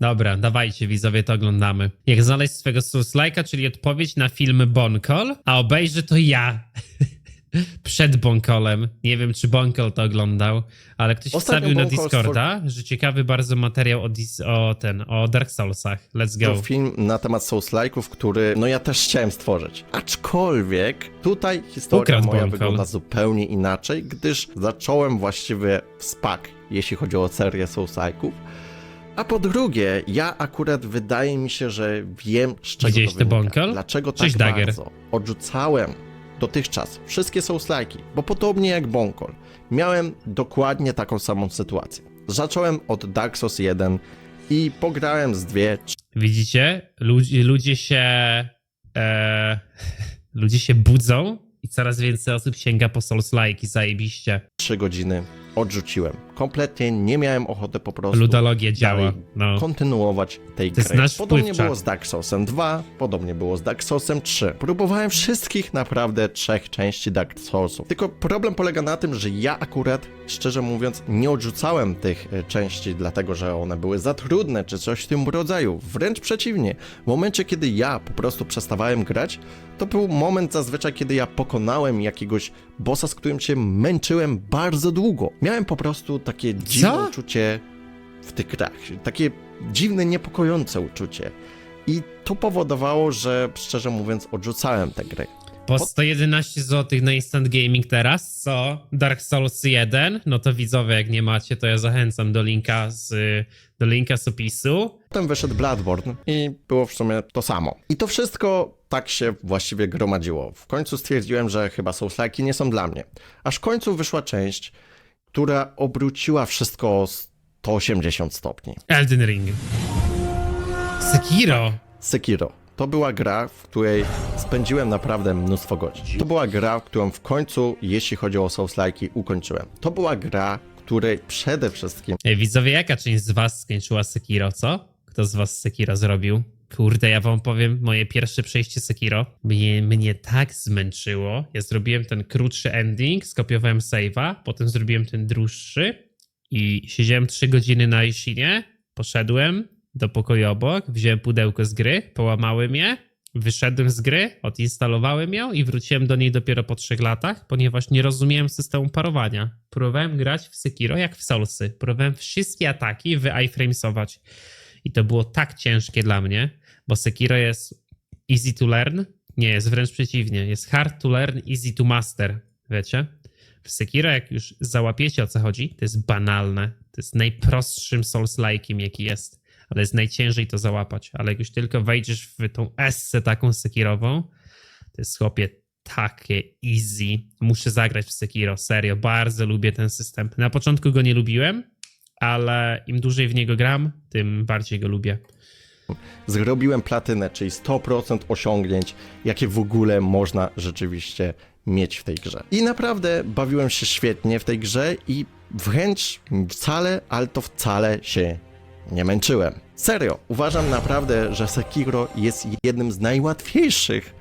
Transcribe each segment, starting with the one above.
Dobra, dawajcie widzowie, to oglądamy. Jak znaleźć swego Souls-like'a, czyli odpowiedź na film Bonkol, a obejrzy to ja. Przed Bonkolem. Nie wiem, czy Bonkol to oglądał, ale ktoś Ostatnio wstawił na Bonkol Discorda, że ciekawy bardzo materiał o, dis- o ten, o Dark Soulsach. Let's go. To film na temat Souls-like'ów, który no ja też chciałem stworzyć. Aczkolwiek tutaj historia Ukradł moja Bonkol. wygląda zupełnie inaczej, gdyż zacząłem właściwie w SPAC, jeśli chodzi o serię Souls-like'ów. A po drugie, ja akurat wydaje mi się, że wiem z czego Widziałeś to wynika. Dlaczego Cześć, tak Dagger. bardzo odrzucałem dotychczas wszystkie Souls-like'i, bo podobnie jak Bonkol, miałem dokładnie taką samą sytuację. Zacząłem od Dark Souls 1 i pograłem z dwie, Widzicie? Ludzie, ludzie się. E, ludzie się budzą i coraz więcej osób sięga po Souls-like i zajebiście. 3 godziny odrzuciłem. Kompletnie nie miałem ochoty po prostu Ludologia działa. No. kontynuować tej To gry. Podobnie wpływ było z Dark Soulsem 2, podobnie było z Dark Soulsem 3. Próbowałem wszystkich naprawdę trzech części Dark Soulsów. Tylko problem polega na tym, że ja akurat, szczerze mówiąc, nie odrzucałem tych e, części, dlatego że one były za trudne, czy coś w tym rodzaju. Wręcz przeciwnie. W momencie, kiedy ja po prostu przestawałem grać, to był moment zazwyczaj, kiedy ja pokonałem jakiegoś bossa, z którym się męczyłem bardzo długo. Miałem po prostu takie dziwne Co? uczucie w tych grach. Takie dziwne, niepokojące uczucie. I to powodowało, że szczerze mówiąc odrzucałem tę grę. Po 111 zł na Instant Gaming teraz, co? Dark Souls 1, no to widzowie, jak nie macie, to ja zachęcam do linka z, do linka z opisu. Potem wyszedł Bloodborne i było w sumie to samo. I to wszystko tak się właściwie gromadziło. W końcu stwierdziłem, że chyba Souls-like nie są dla mnie. Aż w końcu wyszła część, która obróciła wszystko o 180 stopni. Elden Ring. Sekiro. Sekiro. To była gra, w której spędziłem naprawdę mnóstwo godzin. To była gra, którą w końcu, jeśli chodzi o Souls-like, ukończyłem. To była gra, której przede wszystkim Ej, widzowie, jaka część z was skończyła Sekiro, co? Kto z was Sekiro zrobił? Kurde, ja wam powiem, moje pierwsze przejście Sekiro mnie, mnie tak zmęczyło. Ja zrobiłem ten krótszy ending, skopiowałem save'a, potem zrobiłem ten dłuższy i siedziałem 3 godziny na Ishinie, poszedłem do pokoju obok, wziąłem pudełko z gry, połamałem je, wyszedłem z gry, odinstalowałem ją i wróciłem do niej dopiero po 3 latach, ponieważ nie rozumiałem systemu parowania. Próbowałem grać w Sekiro jak w Soulsy. Próbowałem wszystkie ataki wy-iframesować. I to było tak ciężkie dla mnie, bo Sekiro jest easy to learn. Nie, jest wręcz przeciwnie. Jest hard to learn, easy to master. Wiecie? W Sekiro, jak już załapiecie o co chodzi, to jest banalne. To jest najprostszym Souls-like'iem, jaki jest. Ale jest najciężej to załapać. Ale jak już tylko wejdziesz w tą essę taką Sekirową, to jest chłopie takie easy. Muszę zagrać w Sekiro, serio. Bardzo lubię ten system. Na początku go nie lubiłem, ale im dłużej w niego gram, tym bardziej go lubię. zrobiłem platynę, czyli 100% osiągnięć, jakie w ogóle można rzeczywiście mieć w tej grze. I naprawdę bawiłem się świetnie w tej grze i wręcz wcale, ale to wcale się nie męczyłem. Serio, uważam naprawdę, że Sekiro jest jednym z najłatwiejszych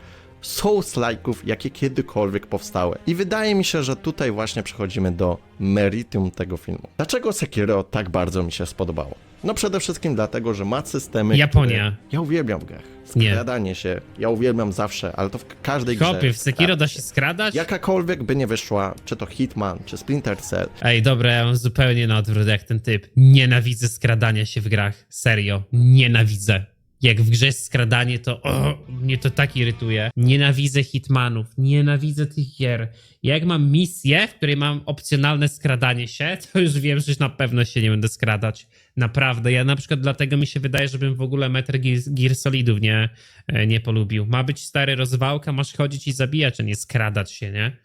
Souls-like'ów, jakie kiedykolwiek powstały. I wydaje mi się, że tutaj właśnie przechodzimy do meritum tego filmu. Dlaczego Sekiro tak bardzo mi się spodobało? No przede wszystkim dlatego, że ma systemy, Japonia. które ja uwielbiam w grach. Nie. Skradanie się, ja uwielbiam zawsze, ale to w każdej grze. Chłopie, w Sekiro da się skradać? Jakakolwiek by nie wyszła, czy to Hitman, czy Splinter Cell, Ej, dobra, ja mam zupełnie na odwrót jak ten typ. Nienawidzę skradania się w grach. Serio. Nienawidzę. Jak w grze jest skradanie, to o, mnie to tak irytuje. Nienawidzę hitmanów, nienawidzę tych gier. Jak mam misję, w której mam opcjonalne skradanie się, to już wiem, że na pewno się nie będę skradać. Naprawdę. Ja na przykład dlatego mi się wydaje, żebym w ogóle Metal Gear, Gear Solidów nie, e, nie polubił. Ma być stary rozwałka, masz chodzić i zabijać, a nie skradać się, nie?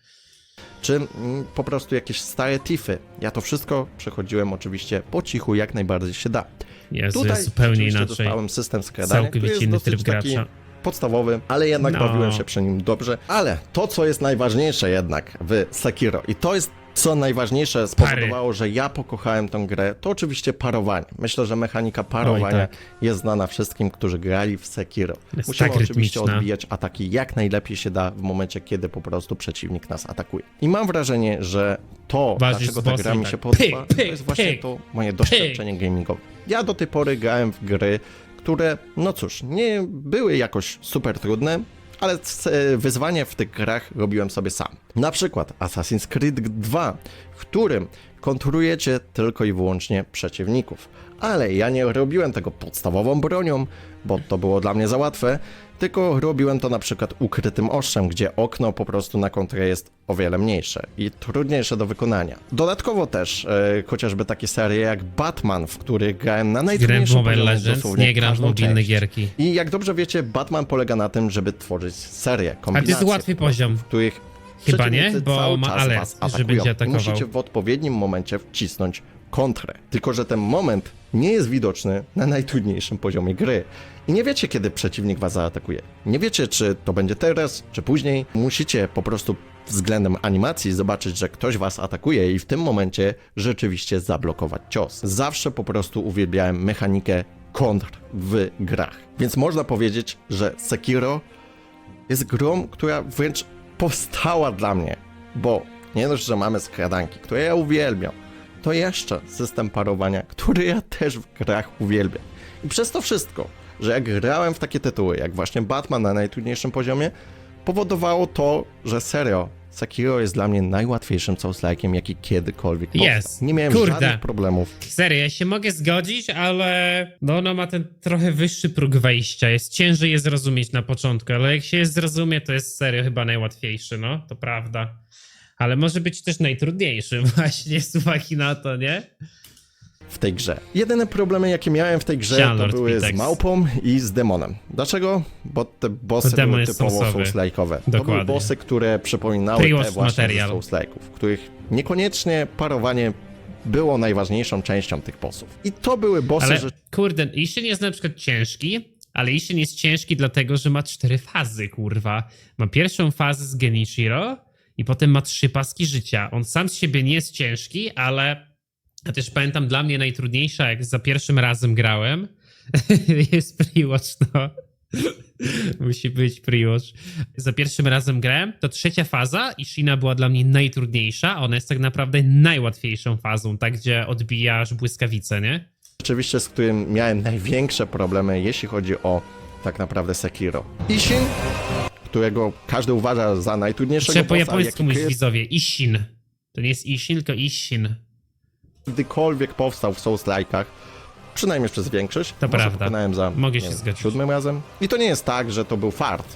Czy mm, po prostu jakieś stare tify. Ja to wszystko przechodziłem oczywiście po cichu, jak najbardziej się da. Jezu, Tutaj jest zupełnie inaczej. dostałem system skradania, który Całkowicie jest inny dosyć tryb taki gracza. podstawowy, ale jednak No. bawiłem się przy nim dobrze. Ale to, co jest najważniejsze jednak w Sekiro i to jest co najważniejsze spowodowało, że ja pokochałem tę grę, to oczywiście parowanie. Myślę, że mechanika parowania tak. jest znana wszystkim, którzy grali w Sekiro. Jest Musimy tak oczywiście rytmiczna. odbijać ataki jak najlepiej się da w momencie, kiedy po prostu przeciwnik nas atakuje. I mam wrażenie, że to, Walczysz dlaczego z ta bossem gra i mi tak się podoba, pyk, to jest właśnie pyk, to moje doświadczenie gamingowe. Ja do tej pory grałem w gry, które, no cóż, nie były jakoś super trudne, ale c- wyzwania w tych grach robiłem sobie sam. Na przykład Assassin's Creed 2, w którym kontrolujecie tylko i wyłącznie przeciwników. Ale ja nie robiłem tego podstawową bronią, bo to było dla mnie za łatwe, tylko robiłem to na przykład ukrytym ostrzem, gdzie okno po prostu na kontrę jest o wiele mniejsze i trudniejsze do wykonania. Dodatkowo też e, chociażby takie serie jak Batman, w których grałem na najtrudniejszym poziomie Legends, nie gram w mobilne gierki. I jak dobrze wiecie, Batman polega na tym, żeby tworzyć serię, A to kombinacje. jest łatwy poziom. w których Chyba nie, bo cały ma czas alert, was że będzie atakował. Musicie w odpowiednim momencie wcisnąć kontrę. Tylko, że ten moment nie jest widoczny na najtrudniejszym poziomie gry. I nie wiecie, kiedy przeciwnik was zaatakuje. Nie wiecie, czy to będzie teraz, czy później. Musicie po prostu względem animacji zobaczyć, że ktoś was atakuje i w tym momencie rzeczywiście zablokować cios. Zawsze po prostu uwielbiałem mechanikę kontr w grach. Więc można powiedzieć, że Sekiro jest grą, która wręcz powstała dla mnie, bo nie dość, że mamy skradanki, które ja uwielbiam, to jeszcze system parowania, który ja też w grach uwielbiam. I przez to wszystko, że jak grałem w takie tytuły, jak właśnie Batman na najtrudniejszym poziomie, powodowało to, że serio, Sekiro jest dla mnie najłatwiejszym Souls-like'iem, jaki kiedykolwiek. Jest. Nie miałem Kurde. żadnych problemów. Serio, ja się mogę zgodzić, ale no ona ma ten trochę wyższy próg wejścia. Jest ciężej je zrozumieć na początku, ale jak się je zrozumie, to jest serio chyba najłatwiejszy, no, to prawda. Ale może być też najtrudniejszy właśnie z uwagi na to, nie? W tej grze. Jedyne problemy, jakie miałem w tej grze, Sian, to były z małpą i z demonem. Dlaczego? Bo te bossy Bo były typowo. Souls-like'owe. To były bossy, które przypominały te właśnie Souls-like'ów, których niekoniecznie parowanie było najważniejszą częścią tych bossów. I to były bossy, Ale że kurde, Ishin jest na przykład ciężki, ale Ishin jest ciężki dlatego, że ma cztery fazy, kurwa. Ma pierwszą fazę z Genichiro i potem ma trzy paski życia. On sam z siebie nie jest ciężki, ale ja też pamiętam dla mnie najtrudniejsza, jak za pierwszym razem grałem, jest pre-watch, no. Musi być pre-watch. Za pierwszym razem grałem, to trzecia faza Ishina była dla mnie najtrudniejsza. Ona jest tak naprawdę najłatwiejszą fazą, tak gdzie odbijasz błyskawice, nie? rzeczywiście z którym miałem największe problemy, jeśli chodzi o tak naprawdę Sekiro. Ishin, którego każdy uważa za najtrudniejszego Trzeba po bossa, japońsku mówić widzowie. Ishin. To nie jest Ishin, tylko Ishin. Kiedykolwiek powstał w Souls-like'ach, przynajmniej przez większość. To Może prawda. za Mogę się wiem, zgodzić. siódmym razem. I to nie jest tak, że to był fart.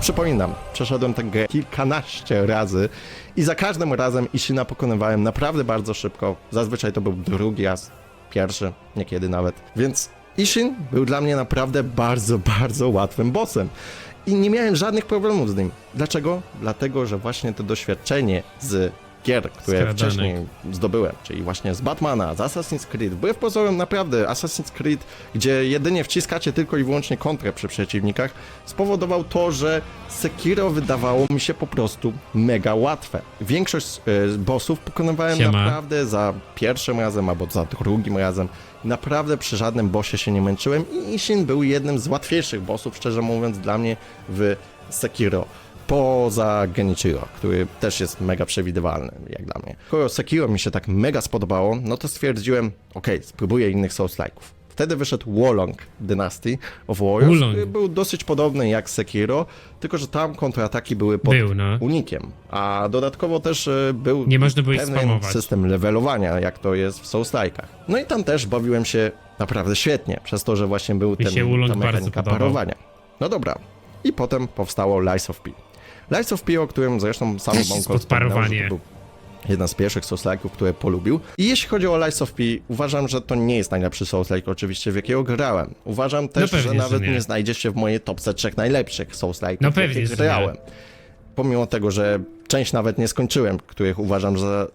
Przypominam, przeszedłem tę grę kilkanaście razy i za każdym razem Ishina pokonywałem naprawdę bardzo szybko. Zazwyczaj to był drugi raz, pierwszy, niekiedy nawet. Więc Ishin był dla mnie naprawdę bardzo, bardzo łatwym bossem. I nie miałem żadnych problemów z nim. Dlaczego? Dlatego, że właśnie to doświadczenie z gier, które Skradanek. wcześniej zdobyłem, czyli właśnie z Batmana, z Assassin's Creed, wbrew pozorom naprawdę Assassin's Creed, gdzie jedynie wciskacie tylko i wyłącznie kontrę przy przeciwnikach, spowodował to, że Sekiro wydawało mi się po prostu mega łatwe. Większość e, bossów pokonywałem Siema. naprawdę za pierwszym razem albo za drugim razem. Naprawdę przy żadnym bossie się nie męczyłem i Ishin był jednym z łatwiejszych bossów, szczerze mówiąc, dla mnie w Sekiro. Poza Genichiro, który też jest mega przewidywalny, jak dla mnie. Skoro Sekiro mi się tak mega spodobało, no to stwierdziłem, okej, spróbuję innych Souls-like'ów. Wtedy wyszedł Wolong Dynasty of Warriors, Wulong. który był dosyć podobny jak Sekiro, tylko że tam kontrataki były pod Był, no. unikiem, a dodatkowo też e, był Nie można było pewien spamować. system levelowania, jak to jest w Souls-like'ach. No i tam też bawiłem się naprawdę świetnie, przez to, że właśnie był ten, się Wulong ta mechanika parowania. No dobra. I potem powstało Lies of P. Lies of P, o którym zresztą sam Bąko wspominał, że to był jeden z pierwszych Souls-like'ów, które polubił. I jeśli chodzi o Lies of P, uważam, że to nie jest najlepszy Souls-like oczywiście, w jakiego grałem. Uważam też, pewnie, że że nawet nie. nie. znajdzie się w mojej topce trzech najlepszych Souls-like'ów, No pewnie, że grałem. Pomimo tego, że część nawet nie skończyłem, których uważam za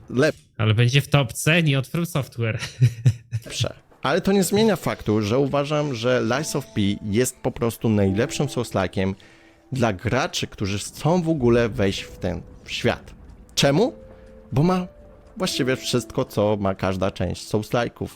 Ale będzie w topce, nie od From Software. lepsze. Ale to nie zmienia faktu, że uważam, że Lies of P jest po prostu najlepszym Souls-like'iem dla graczy, którzy chcą w ogóle wejść w ten świat. Czemu? Bo ma właściwie wszystko, co ma każda część Souls-like'ów.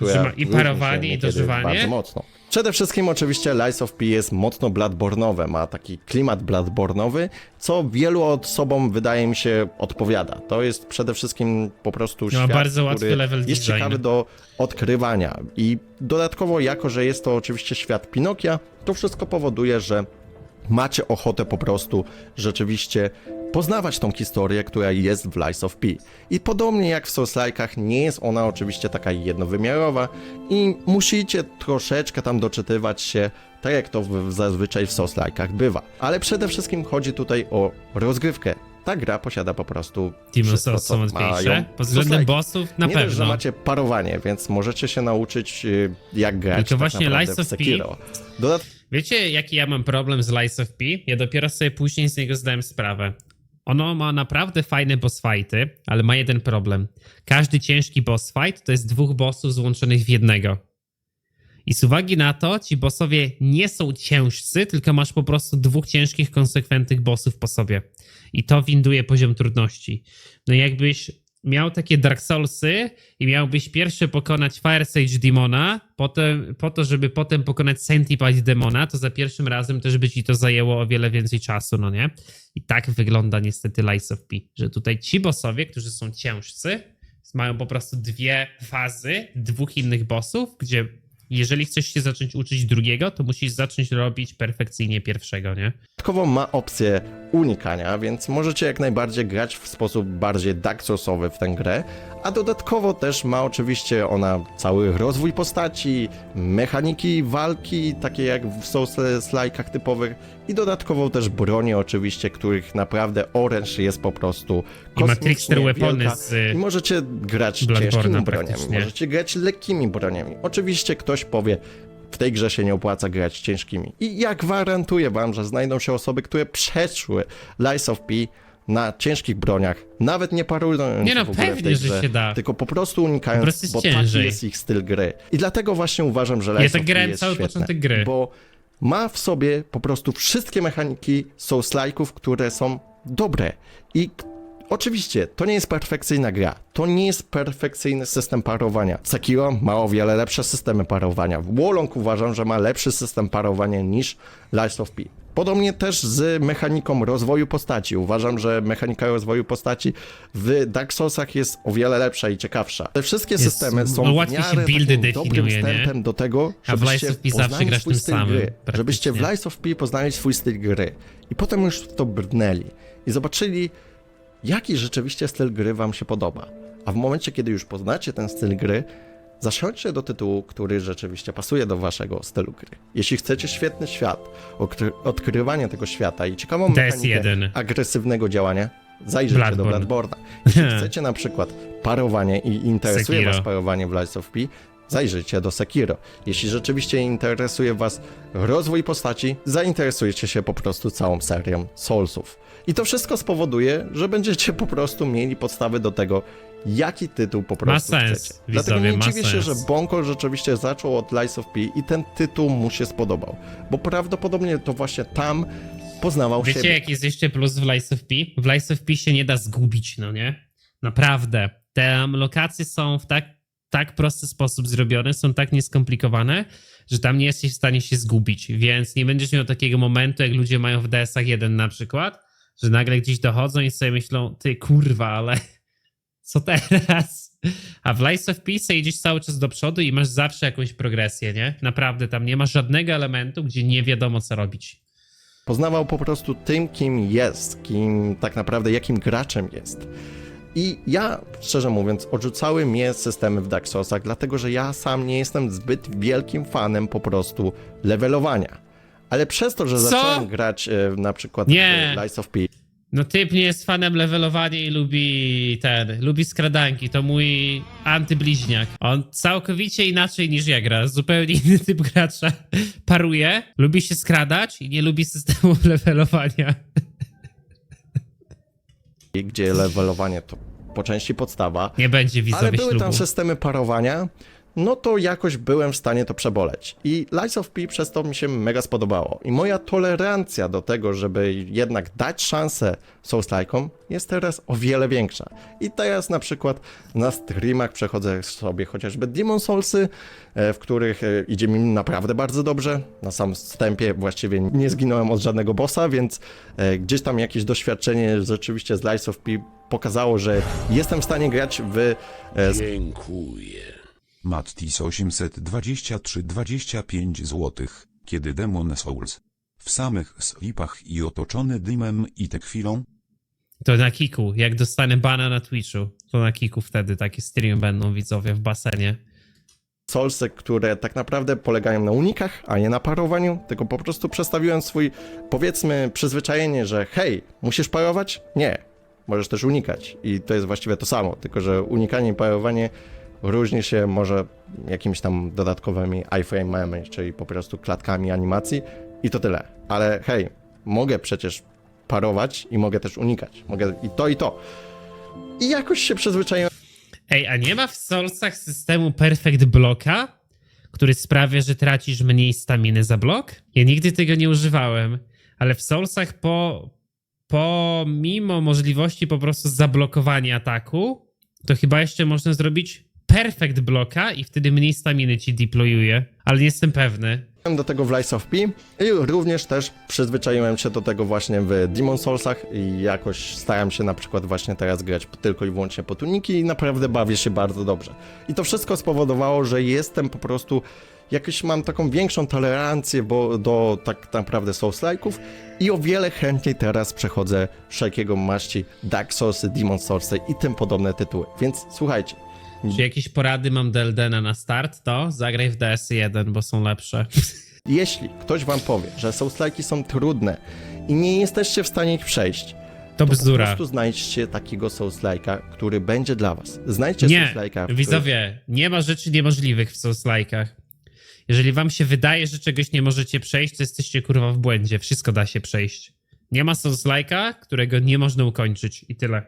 ma i parowanie, i dożywanie? Bardzo mocno. Przede wszystkim oczywiście Lies of P jest mocno Bloodborne'owe, ma taki klimat Bloodborne'owy, co wielu osobom wydaje mi się odpowiada. To jest przede wszystkim po prostu Ma świat, bardzo łatwy który level jest design. ciekawy do odkrywania i dodatkowo jako, że jest to oczywiście świat Pinokia, to wszystko powoduje, że macie ochotę po prostu rzeczywiście poznawać tą historię, która jest w Lies of P. I podobnie jak w Souls-like'ach, nie jest ona oczywiście taka jednowymiarowa i musicie troszeczkę tam doczytywać się, tak jak to w, zazwyczaj w Souls-like'ach bywa. Ale przede wszystkim chodzi tutaj o rozgrywkę. Ta gra posiada po prostu Souls są łatwiejsze. Pod względem bossów na nie dość, że pewno. macie parowanie, więc możecie się nauczyć y, jak grać Tylko tak właśnie Lies of P Sekiro. Wiecie, jaki ja mam problem z Lies of P? Ja dopiero sobie później z niego zdałem sprawę. Ono ma naprawdę fajne boss fighty, ale ma jeden problem. Każdy ciężki boss fight to jest dwóch bossów złączonych w jednego. I z uwagi na to, ci bossowie nie są ciężcy, tylko masz po prostu dwóch ciężkich, konsekwentnych bossów po sobie. I to winduje poziom trudności. No jakbyś miał takie Dark Soulsy i miałbyś pierwszy pokonać Fire Sage Demona, potem, po to, żeby potem pokonać Centipede Demona, to za pierwszym razem też by ci to zajęło o wiele więcej czasu, no nie? I tak wygląda niestety Lies of P, że tutaj ci bossowie, którzy są ciężcy, mają po prostu dwie fazy, dwóch innych bossów, gdzie jeżeli chcesz się zacząć uczyć drugiego, to musisz zacząć robić perfekcyjnie pierwszego, nie? Dodatkowo ma opcję unikania, więc możecie jak najbardziej grać w sposób bardziej Dark Soulsowy w tę grę, a dodatkowo też ma oczywiście ona cały rozwój postaci, mechaniki walki, takie jak w Souls-like'ach typowych i dodatkowo też broni oczywiście, których naprawdę oręż jest po prostu I kosmicznie weapony wielka. z I możecie grać ciężkimi broniami, możecie grać lekkimi broniami. Oczywiście ktoś powie, w tej grze się nie opłaca grać ciężkimi. I ja gwarantuję wam, że znajdą się osoby, które przeszły Lies of P na ciężkich broniach, nawet nie parując Nie no, w ogóle w pewnie, tej że grze, się da. tylko po prostu unikając, Po prostu bo taki ciężej. jest ich styl gry. I dlatego właśnie uważam, że Ja Lies tak of P grałem jest cały świetne, początek gry. bo ma w sobie po prostu wszystkie mechaniki Souls-like'ów, które są dobre i Oczywiście, to nie jest perfekcyjna gra. To nie jest perfekcyjny system parowania. Sekiro ma o wiele lepsze systemy parowania. Wolong uważam, że ma lepszy system parowania niż Lies of P. Podobnie też z mechaniką rozwoju postaci. Uważam, że mechanika rozwoju postaci w Dark Soulsach jest o wiele lepsza i ciekawsza. Te wszystkie Jest- systemy są no w łatwiej się miarę buildy takim dobrym definiuje, nie? wstępem do tego, A w żebyście zawsze poznali swój styl samym, gry. Żebyście w. Lies of P poznali swój styl gry. I potem już w to brnęli. I zobaczyli, jaki rzeczywiście styl gry wam się podoba. A w momencie, kiedy już poznacie ten styl gry, zasiądźcie do tytułu, który rzeczywiście pasuje do waszego stylu gry. Jeśli chcecie świetny świat, odkry- odkrywanie tego świata i ciekawą mechanikę DS1. agresywnego działania, zajrzyjcie do Bloodborne. Bloodborne'a. Jeśli chcecie na przykład parowanie i interesuje Sekiro. was parowanie w Lies of P, zajrzyjcie do Sekiro. Jeśli rzeczywiście interesuje was rozwój postaci, zainteresujecie się po prostu całą serią Soulsów. I to wszystko spowoduje, że będziecie po prostu mieli podstawy do tego, jaki tytuł po prostu sens, chcecie. Dlatego nie ma dziwię się, sens. że Bonkol rzeczywiście zaczął od Lies of P i ten tytuł mu się spodobał. Bo prawdopodobnie to właśnie tam poznawał Wiecie, siebie. jaki jest jeszcze plus w Lies of P? W Lies of P się nie da zgubić, no nie? Naprawdę. Te lokacje są w tak, tak prosty sposób zrobione, są tak nieskomplikowane, że tam nie jesteś w stanie się zgubić, więc nie będziesz miał takiego momentu, jak ludzie mają w DS-ach 1 na przykład, że nagle gdzieś dochodzą i sobie myślą, ty kurwa, ale co teraz? A w Lies of P sobie idziesz cały czas do przodu i masz zawsze jakąś progresję, nie? Naprawdę, tam nie ma żadnego elementu, gdzie nie wiadomo, co robić. Poznawał po prostu tym, kim jest, kim tak naprawdę, jakim graczem jest. I ja, szczerze mówiąc, odrzucały mnie systemy w Dark Soulsach, dlatego że ja sam nie jestem zbyt wielkim fanem po prostu levelowania. Ale przez to, że Co? zacząłem grać e, na przykład Nie. w Lies of P, No typ nie jest fanem levelowania i lubi ten, lubi skradanki, to mój antybliźniak. On całkowicie inaczej niż ja gra, zupełnie inny typ gracza. Paruje, lubi się skradać i nie lubi systemu levelowania. gdzie levelowanie to po części podstawa, Nie będzie ale widzowie były ślubu. tam systemy parowania, no to jakoś byłem w stanie to przeboleć. I Lies of P przez to mi się mega spodobało. I moja tolerancja do tego, żeby jednak dać szansę Souls-like'om jest teraz o wiele większa. I teraz na przykład na streamach przechodzę sobie chociażby Demon Soulsy, e, w których e, idzie mi naprawdę bardzo dobrze. Na sam wstępie właściwie nie zginąłem od żadnego bossa, więc e, gdzieś tam jakieś doświadczenie rzeczywiście z Lies of P pokazało, że jestem w stanie grać w Dziękuję. Mattis 823-25 zł, kiedy Demon Souls. W samych slipach i otoczony dymem i te chwilą, To na kiku. Jak dostanę bana na Twitchu, to na kiku wtedy takie streamy będą widzowie w basenie. Soulsy, które tak naprawdę polegają na unikach, a nie na parowaniu, tylko po prostu przestawiłem swój, powiedzmy, przyzwyczajenie, że hej, musisz parować? Nie. Możesz też unikać. I to jest właściwie to samo, tylko że unikanie i parowanie różni się może jakimiś tam dodatkowymi iframe'ami, czyli po prostu klatkami animacji i to tyle. Ale hej, mogę przecież parować i mogę też unikać. Mogę i to, i to. I jakoś się przyzwyczaiłem Ej, a nie ma w Soulsach systemu Perfect Blocka, który sprawia, że tracisz mniej staminy za blok? Ja nigdy tego nie używałem, ale w Soulsach po, pomimo możliwości po prostu zablokowania ataku, to chyba jeszcze można zrobić Perfect Blocka i wtedy mniej staminy ci deployuje, ale nie jestem pewny. do tego w Lies of P i również też przyzwyczaiłem się do tego właśnie w Demon Soulsach i jakoś staram się na przykład właśnie teraz grać tylko i wyłącznie po tuniki i naprawdę bawię się bardzo dobrze. I to wszystko spowodowało, że jestem po prostu jakoś mam taką większą tolerancję bo, do tak naprawdę Souls-like'ów i o wiele chętniej teraz przechodzę wszelkiego maści Dark Soulsy, Demon Soulsy i tym podobne tytuły. Więc słuchajcie, Czy jakieś porady mam do Eldena na start, to zagraj w DS1, bo są lepsze. jeśli ktoś wam powie, że Souls-like'i są trudne i nie jesteście w stanie ich przejść, To to po bzdura. prostu znajdźcie takiego Souls-like'a, który będzie dla was. Znajdźcie Nie, Souls-like'a, w widzowie, nie ma rzeczy niemożliwych w Souls-like'ach. Jeżeli wam się wydaje, że czegoś nie możecie przejść, to jesteście kurwa w błędzie. Wszystko da się przejść. Nie ma Souls-like'a, którego nie można ukończyć i tyle.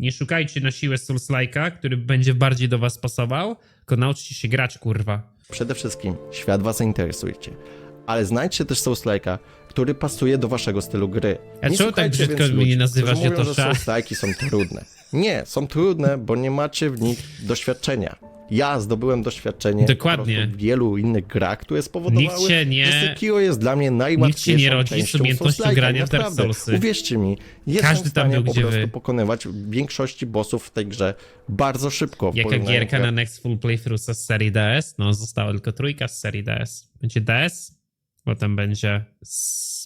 Nie szukajcie na siłę Souls-like'a, który będzie bardziej do was pasował, tylko nauczcie się grać, kurwa. przede wszystkim świat was zainteresujecie. Ale znajdźcie też Souls-like'a, który pasuje do waszego stylu gry. A czemu tak brzydko mnie nazywasz, mówią, że to że? Souls-like'i są trudne. Nie, są trudne, bo nie macie w nich doświadczenia. Ja zdobyłem doświadczenie Dokładnie. w wielu innych grach, które spowodowały, się nie- że Sekiro jest dla mnie najłatwiejszą nie rodzi z umiejętnością grania w Dark Naprawdę, Soulsy. Uwierzcie mi, jestem Każdy w stanie był, po prostu wy. pokonywać większości bossów w tej grze bardzo szybko. Jaka gierka na Next Full Playthrough z serii DS? No, została tylko trójka z serii DS. Będzie DS, potem będzie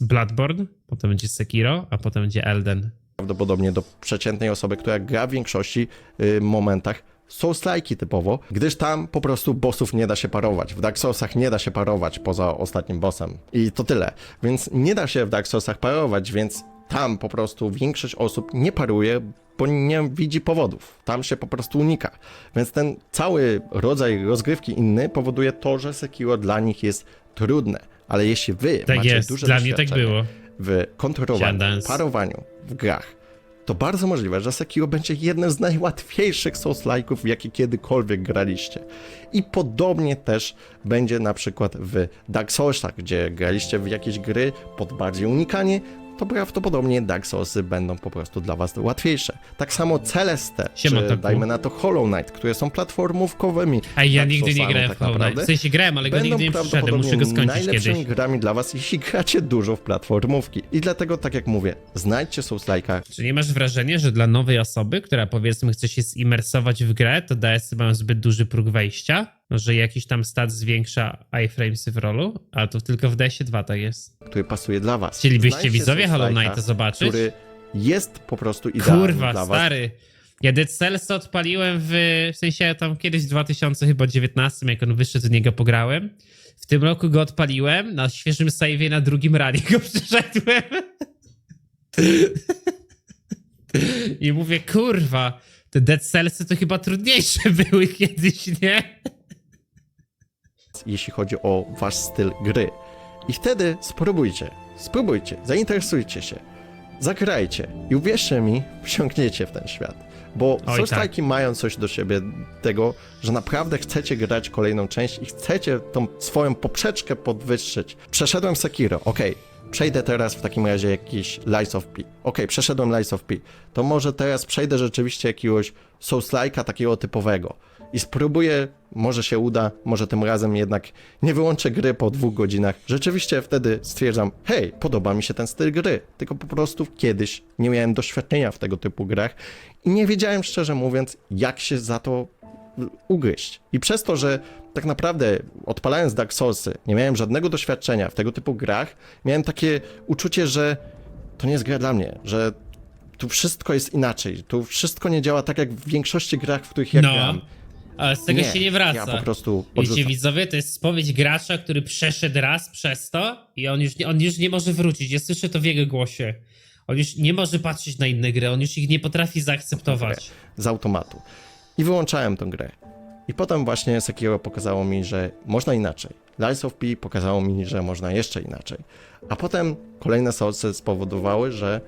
Bloodborne, potem będzie Sekiro, a potem będzie Elden. prawdopodobnie do przeciętnej osoby, która gra w większości y, momentach Souls-like'i typowo, gdyż tam po prostu bossów nie da się parować. W Dark Soulsach nie da się parować poza ostatnim bossem. I to tyle. Więc nie da się w Dark Soulsach parować, więc tam po prostu większość osób nie paruje, bo nie widzi powodów. Tam się po prostu unika. Więc ten cały rodzaj rozgrywki inny powoduje to, że Sekiro dla nich jest trudne. Ale jeśli wy Tak macie jest, duże dla mnie tak było. w kontrolowaniu, parowaniu w grach, to bardzo możliwe, że Sekiro będzie jednym z najłatwiejszych Souls-like'ów, jakie kiedykolwiek graliście. I podobnie też będzie na przykład w Dark Soulsach, gdzie graliście w jakieś gry pod bardziej unikanie, to prawdopodobnie Dark Soulsy będą po prostu dla was łatwiejsze. Tak samo Celeste, Siema, czy dajmy na to Hollow Knight, które są platformówkowymi. A ja Dark nigdy nie Soulsami grałem tak w Hollow Knight. naprawdę W sensie grałem, ale go nigdy nie prawdopodobnie Muszę go skończyć najlepszymi kiedyś. grami dla was, jeśli gracie dużo w platformówki. I dlatego, tak jak mówię, znajdźcie Souls-like'a, Czy nie masz wrażenia, że dla nowej osoby, która powiedzmy chce się zimersować w grę, to DS-y mają zbyt duży próg wejścia? Że jakiś tam stat zwiększa iframesy w rolu, a to tylko w DS-ie 2 tak jest. który pasuje dla was. Chcielibyście widzowie Hollow Knighta zobaczyć? który jest po prostu idealny Kurwa, dla was. stary. Ja Dead Cells odpaliłem w, w sensie tam kiedyś w 2019, jak on wyszedł, z niego pograłem. W tym roku go odpaliłem, na świeżym save'ie na drugim ranie go przeszedłem. I mówię, kurwa, te Dead Cellsy to chyba trudniejsze były kiedyś, nie? Jeśli chodzi o wasz styl gry. I wtedy spróbujcie, spróbujcie, zainteresujcie się, zagrajcie i uwierzcie mi, wsiąkniecie w ten świat. Bo Oj, Soulstrike'i mają coś do siebie tego, że naprawdę chcecie grać kolejną część i chcecie tą swoją poprzeczkę podwyższyć. Przeszedłem Sekiro, okej. Przejdę teraz w takim razie jakiś Lies of P. Okej, przeszedłem Lies of P. To może teraz przejdę rzeczywiście jakiegoś Souls-like'a takiego typowego. I spróbuję, może się uda, może tym razem jednak nie wyłączę gry po dwóch godzinach. Rzeczywiście wtedy stwierdzam, hej, podoba mi się ten styl gry. Tylko po prostu kiedyś nie miałem doświadczenia w tego typu grach i nie wiedziałem szczerze mówiąc, jak się za to ugryźć. I przez to, że tak naprawdę odpalając Dark Soulsy, nie miałem żadnego doświadczenia w tego typu grach, miałem takie uczucie, że to nie jest gra dla mnie, że tu wszystko jest inaczej, tu wszystko nie działa tak jak w większości grach, w których ja No, gram. Ale z tego się nie wraca. Ja po prostu Wiecie, widzowie, to jest spowiedź gracza, który przeszedł raz przez to i on już, nie, on już nie może wrócić. Ja słyszę to w jego głosie. On już nie może patrzeć na inne gry, on już ich nie potrafi zaakceptować. z automatu. I wyłączałem tę grę. I potem właśnie Sekiro pokazało mi, że można inaczej. Lies of P pokazało mi, że można jeszcze inaczej. A potem kolejne Soulsy spowodowały, że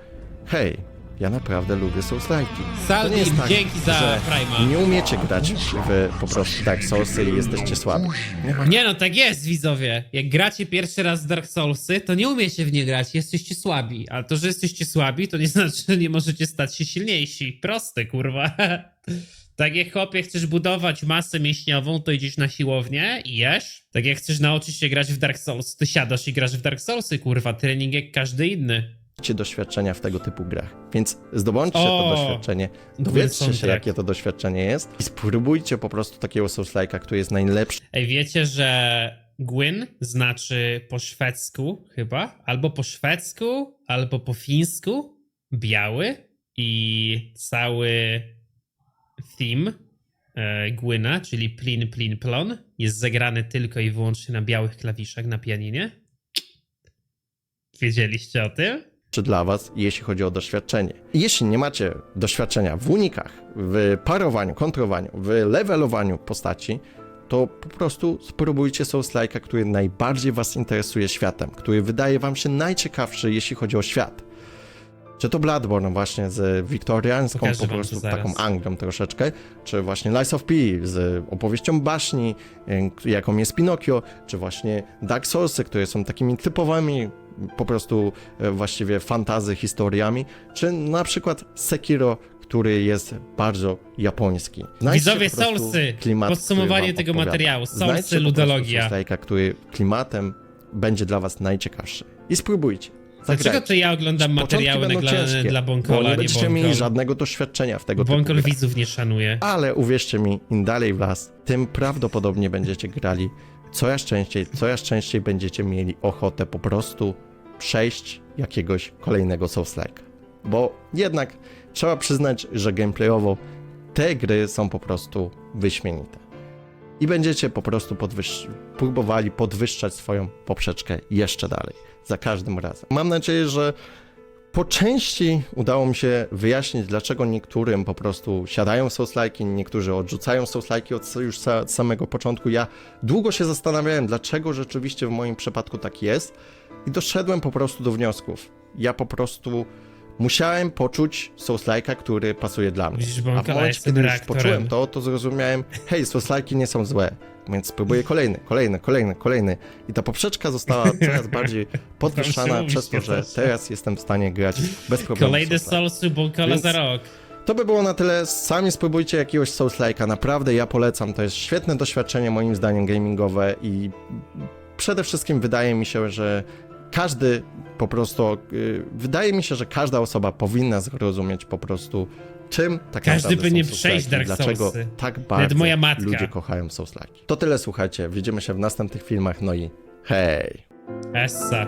hej, ja naprawdę lubię Saldim, nie jest tak, dzięki za że Prima. nie umiecie grać w po prostu Dark Soulsy i jesteście słabi. Nie ma Nie no, tak jest, widzowie. Jak gracie pierwszy raz w Dark Soulsy, to nie umiecie w nie grać, jesteście słabi. Ale to, że jesteście słabi, to nie znaczy, że nie możecie stać się silniejsi. Proste, kurwa. Tak jak chłopie chcesz budować masę mięśniową, to idziesz na siłownię i jesz. Tak jak chcesz nauczyć się grać w Dark Souls, to siadasz i grasz w Dark Soulsy, kurwa. Trening jak każdy inny. Doświadczenia w tego typu grach. Więc zdobądźcie to O, doświadczenie, Gwyn dowiedzcie się, jakie to doświadczenie jest i spróbujcie po prostu takiego Souls-like'a, który jest najlepszy Ej, wiecie, że Gwyn znaczy po szwedzku chyba? Albo po szwedzku, albo po fińsku biały i cały theme e, Gwyna, czyli plin, plin, plon jest zagrany tylko i wyłącznie na białych klawiszach na pianinie. Wiedzieliście o tym? Dla Was, jeśli chodzi o doświadczenie. Jeśli nie macie doświadczenia w unikach, w parowaniu, kontrowaniu, w levelowaniu postaci, to po prostu spróbujcie Souls-like'a, który najbardziej Was interesuje światem, który wydaje Wam się najciekawszy, jeśli chodzi o świat. Czy to Bloodborne właśnie z wiktoriańską Pokażę po prostu taką Anglią troszeczkę, czy właśnie Lies of P z opowieścią baśni, jaką jest Pinokio, czy właśnie Dark Soulsy, które są takimi typowymi po prostu e, właściwie fantazy historiami, czy na przykład Sekiro, który jest bardzo japoński. Znajdźcie Widzowie, Soulsy, klimat, podsumowanie tego odpowiada. materiału. Soulsy, Znajdźcie ludologia. Soulslike'a, który klimatem będzie dla was najciekawszy. I spróbujcie. Dlaczego Zagrajcie. to ja oglądam materiały nagrane dla bo Bonkola, nie będziecie mieli żadnego doświadczenia w tego typu Bonkol grach. widzów nie szanuje. Ale uwierzcie mi, im dalej w las, tym prawdopodobnie będziecie grali coraz częściej, coraz częściej będziecie mieli ochotę po prostu przejść jakiegoś kolejnego Souls-like. Bo jednak trzeba przyznać, że gameplayowo te gry są po prostu wyśmienite. I będziecie po prostu podwyż- próbowali podwyższać swoją poprzeczkę jeszcze dalej, za każdym razem. Mam nadzieję, że po części udało mi się wyjaśnić, dlaczego niektórym po prostu siadają Souls-like'i, niektórzy odrzucają Souls-like'i od już samego początku. Ja długo się zastanawiałem, dlaczego rzeczywiście w moim przypadku tak jest i doszedłem po prostu do wniosków. Ja po prostu musiałem poczuć Souls-like'a, który pasuje dla mnie. Widzisz, A w momencie, kiedy już reaktorem. poczułem to, to zrozumiałem, hej, Souls-like'i nie są złe, więc spróbuję kolejny, kolejny, kolejny, kolejny. I ta poprzeczka została coraz bardziej podwyższana przez to, że teraz jestem w stanie grać bez problemu. Soulsy Bonkola Więc- za rok. To by było na tyle. Sami spróbujcie jakiegoś Souls-like'a. Naprawdę ja polecam. To jest świetne doświadczenie moim zdaniem gamingowe i przede wszystkim wydaje mi się, że każdy po prostu, y, wydaje mi się, że każda osoba powinna zrozumieć po prostu czym tak Każdy powinien są przejść Dark dlaczego Soulsy. tak bardzo ludzie kochają Souls-like'i. To tyle słuchajcie. Widzimy się w następnych filmach. No i hej! Essa.